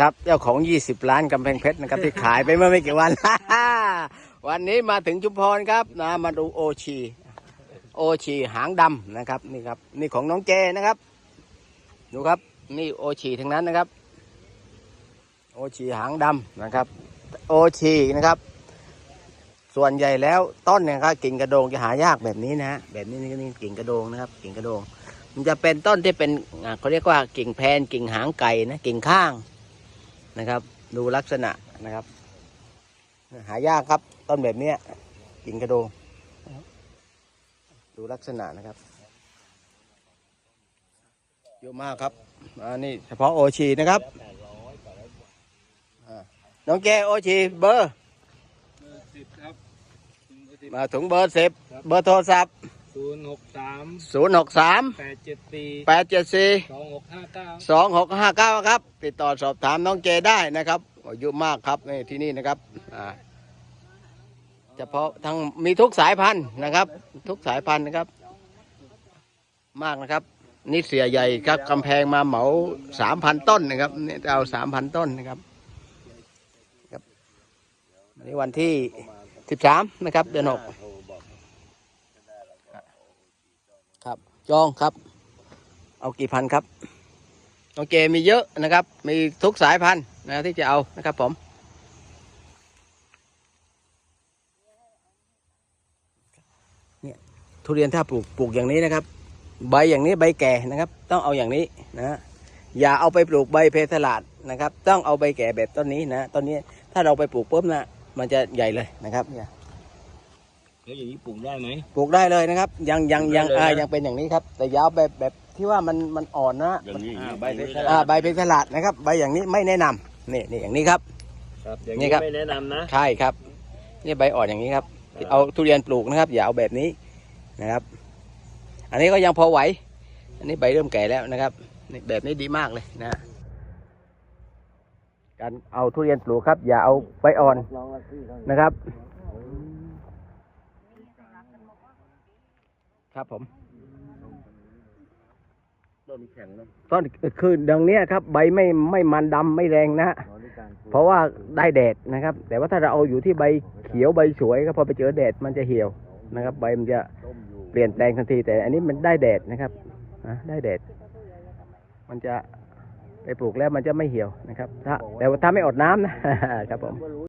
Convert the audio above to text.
ครับ เจ้าของ 20 ล้านกำแพงเพชรนะครับที่ขายไปเมื่อไม่กี่วัน วันนี้มาถึงชุมพรครับนะมาดูโอชี โอชีหางดำนะครับนี่ครับ นี่ของน้องเจนะครับ ดูครับ นี่โอชีทั้งนั้นนะครับ โอชีหางดำนะครับ โอชีนะครับ ส่วนใหญ่แล้วต้นเนี่ยครับกิ่งกระโดงจะหายากแบบนี้นะฮะแบบนี้นี่กิ่งกระโดงนะครับ กิ่งกระโดง มันจะเป็นต้นที่เป็นเขาเรียกว่ากิ่งแพนกิ่งหางไก่นะกิ่งข้าง นะครับ ดูลักษณะนะครับ หายากครับ ต้นแบบเนี้ยกิ่งกระโดงดูลักษณะนะครับเยอะมากครับอันนี้เฉพาะโอชีนะครับอ่าน้องแกโอชีเบอร์สิบครับมาถึงเบอร์สิบเบอร์โทรศัพท์ ศูนย์หกสามศูนย์หกสามแปดเจ็ดสี่แปดเจ็ดสี่สองหกห้าเก้าสองหกห้าเก้าครับ ติดต่อสอบถามน้องเจได้นะครับอายุมากครับนี่ที่นี่นะครับอ่าเฉพาะทั้งมีทุกสายพันธุ์นะครับ ทุกสายพันธุ์นะครับ มากนะครับ นี่เสียใหญ่ครับกำแพงมาเหมาสามพันต้นนะครับนี่จะเอาสามพันต้นนะครับครับวันนี้วันที่สิบสามนะครับ เดือนหก ครับจองครับ เอากี่พันครับโอเคมีเยอะนะครับ มีทุกสายพันธุ์นะที่จะเอานะครับผม เนี่ยทุเรียนถ้าปลูกปลูกอย่างนี้นะครับ ใบอย่างนี้ใบแก่นะครับ ต้องเอาอย่างนี้นะอย่าเอาไปปลูกใบเพสลาดนะครับ ต้องเอาใบแก่แบบต้นนี้นะต้นนี้ถ้าเราไปปลูกปุ๊บนะมันจะใหญ่เลยนะครับเนี่ย แล้วอย่างนี้ปลูกได้ไหม ปลูกได้เลยนะครับ ยังยังยังปลูกได้อ่าเลยนะยังเป็นอย่างนี้ครับ แต่อยาวแบบแบบที่ว่ามันมันอ่อนนะอย่างนี้อ่าใบเพชรอ่าใบเพชรสลัดนะครับ ใบอย่างนี้ไม่แนะนำนี่นี่อย่างนี้ครับ ครับอย่างนี่นี้ครับ ไม่แนะนำนะ ใช่ครับนี่ใบอ่อนอย่างนี้ครับ ครับ เอาทุเรียนปลูกนะครับ อย่าเอาแบบนี้นะครับ อันนี้ก็ยังพอไหว อันนี้ใบเริ่มแก่แล้วนะครับนี่แบบนี้ดีมากเลยนะการเอาทุเรียนปลูกครับ อย่าเอาใบอ่อนนะครับ ครับผมต้นแข็งนะต้นคือดังเนี้ยครับ ใบไม่ไม่มันดำไม่แรงนะฮะเพราะว่าได้แดดนะครับ แต่ว่าถ้าเราเอาอยู่ที่ใบเขียวใบสวยก็พอไปเจอแดดมันจะเหี่ยวนะครับ ใบมันจะเปลี่ยนแปลงทันที แต่อันนี้มันได้แดดนะครับอะได้แดด มันจะไปปลูกแล้วมันจะไม่เหี่ยวนะครับ ถ้าแต่ว่าถ้าไม่อดน้ำนะครับผม